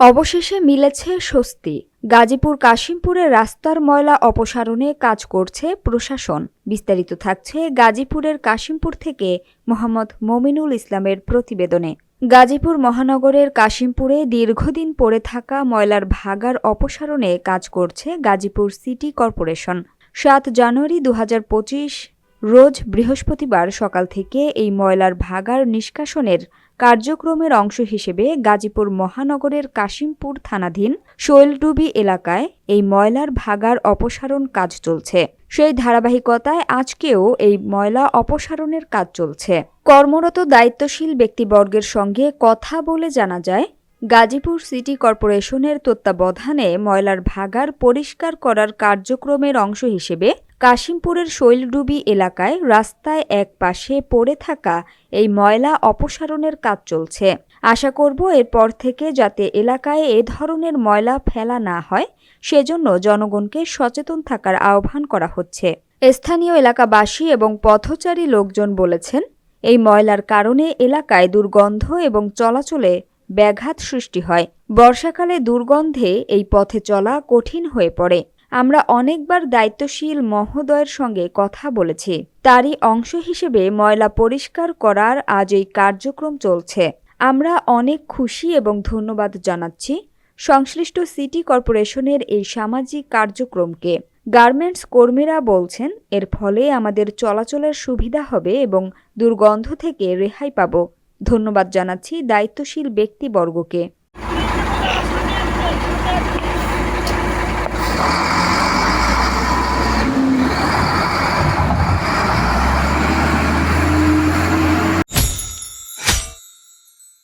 অবশেষে মিলেছে স্বস্তি। গাজীপুর কাশিমপুরে রাস্তার ময়লা অপসারণে কাজ করছে প্রশাসন। বিস্তারিত থাকছে গাজীপুরের কাশিমপুর থেকে মোহাম্মদ মমিনুল ইসলামের প্রতিবেদনে। গাজীপুর মহানগরের কাশিমপুরে দীর্ঘদিন পড়ে থাকা ময়লার ভাগার অপসারণে কাজ করছে গাজীপুর সিটি কর্পোরেশন। সাত জানুয়ারি দু হাজার পঁচিশ রোজ বৃহস্পতিবার সকাল থেকে এই ময়লার ভাগার নিষ্কাশনের কার্যক্রমের অংশ হিসেবে গাজীপুর মহানগরের কাশিমপুর থানাধীন শৈলডুবি এলাকায় এই ময়লার ভাগার অপসারণ কাজ চলছে। সেই ধারাবাহিকতায় আজকেও এই ময়লা অপসারণের কাজ চলছে। কর্মরত দায়িত্বশীল ব্যক্তিবর্গের সঙ্গে কথা বলে জানা যায় গাজীপুর সিটি কর্পোরেশনের তত্ত্বাবধানে ময়লার ভাগার পরিষ্কার করার কার্যক্রমের অংশ হিসেবে কাশিমপুরের শৈলডুবি এলাকায় রাস্তায় এক পাশে পড়ে থাকা এই ময়লা অপসারণের কাজ চলছে। আশা করব এরপর থেকে যাতে এলাকায় এ ধরনের ময়লা ফেলা না হয়, সেজন্য জনগণকে সচেতন থাকার আহ্বান করা হচ্ছে। স্থানীয় এলাকাবাসী এবং পথচারী লোকজন বলেছেন, এই ময়লার কারণে এলাকায় দুর্গন্ধ এবং চলাচলে ব্যাঘাত সৃষ্টি হয়। বর্ষাকালে দুর্গন্ধে এই পথে চলা কঠিন হয়ে পড়ে। আমরা অনেকবার দায়িত্বশীল মহোদয়ের সঙ্গে কথা বলেছি। তারই অংশ হিসেবে ময়লা পরিষ্কার করার আজ এই কার্যক্রম চলছে। আমরা অনেক খুশি এবং ধন্যবাদ জানাচ্ছি সংশ্লিষ্ট সিটি কর্পোরেশনের এই সামাজিক কার্যক্রমকে। গার্মেন্টস কর্মীরা বলছেন, এর ফলে আমাদের চলাচলের সুবিধা হবে এবং দুর্গন্ধ থেকে রেহাই পাব। ধন্যবাদ জানাচ্ছি দায়িত্বশীল ব্যক্তিবর্গকে।